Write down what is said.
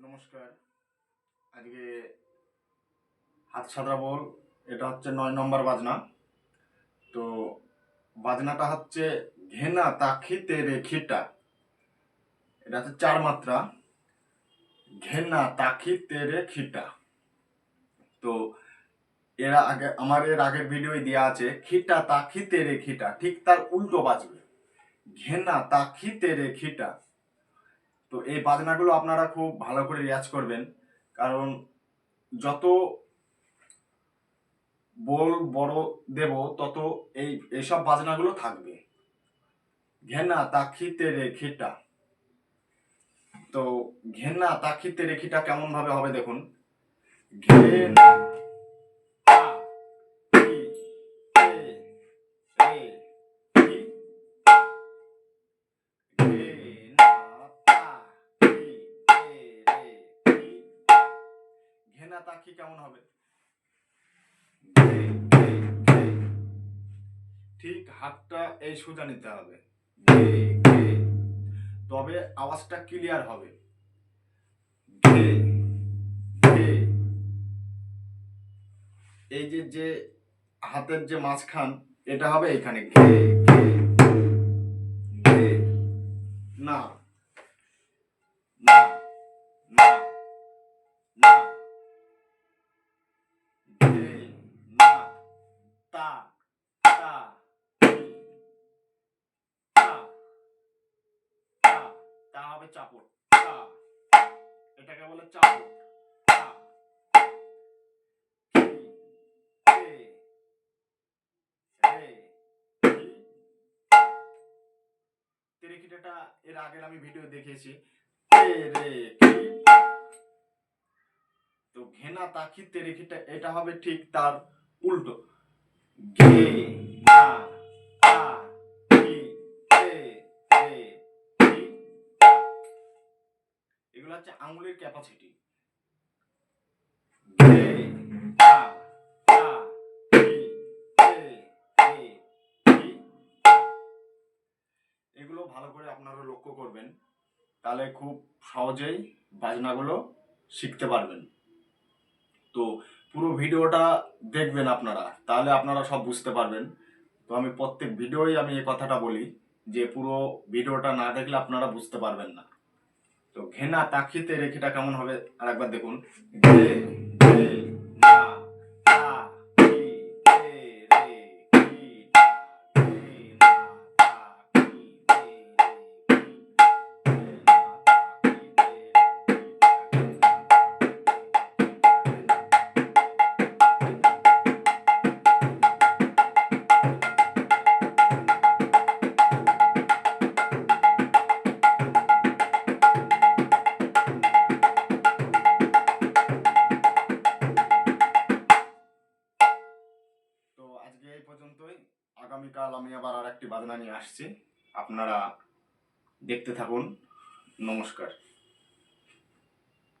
নমস্কার। আজকে হাত সাদা বল, এটা হচ্ছে নয় নম্বর বাজনা। তো বাজনাটা হচ্ছে ঘেনা তাখিতে রে খিটা। এটা হচ্ছে চার মাত্রা। ঘেনা তাখিতে রে খিটা। তো এর আগে, আমার এর আগের ভিডিওই দেওয়া আছে, খিটা তাখিতে রে খিটা, ঠিক তার উল্টো বাজবে। ঘেনা তাখিতে রে খিটা। তো এই বাজনাগুলো আপনারা খুব ভালো করে রেয়াজ করবেন, কারণ যত বল বড় দেব, তত এই এইসব বাজনাগুলো থাকবে। ঘেনা তাখিতে রেখিটা তো ঘেনা তাখিতে রেখিটা কেমন ভাবে হবে দেখুন। ঘেনা ঘেনা তাকি কেমন হবে। ঠিক হাতটা এই সোজা নিতে হবে। তবে আওয়াজটা ক্লিয়ার হবে। এই যে যে হাতের যে মাঝখান, এটা হবে এখানে না না না তা হবে চাপড়। এটাকে বলে চাপড়। তেরেকিটাটা এর আগের আমি ভিডিও রে, তো ঘেনা তাকি তেরেকিটা এটা হবে ঠিক তার উল্টো। ঘে। হচ্ছে আঙুলের ক্যাপাসিটি। এগুলো ভালো করে আপনারা লক্ষ্য করবেন, তাহলে খুব সহজেই বাজনাগুলো শিখতে পারবেন। তো পুরো ভিডিওটা দেখবেন আপনারা, তাহলে আপনারা সব বুঝতে পারবেন। তো আমি প্রত্যেক ভিডিওই আমি এই কথাটা বলি, যে পুরো ভিডিওটা না দেখলে আপনারা বুঝতে পারবেন না। তো ঘেনা তাকিতে রেখেটা কেমন হবে? আরেকবার দেখুন। ঘে ঘে না। বাজনা নিয়ে আসছে। আপনারা দেখতে থাকুন। নমস্কার।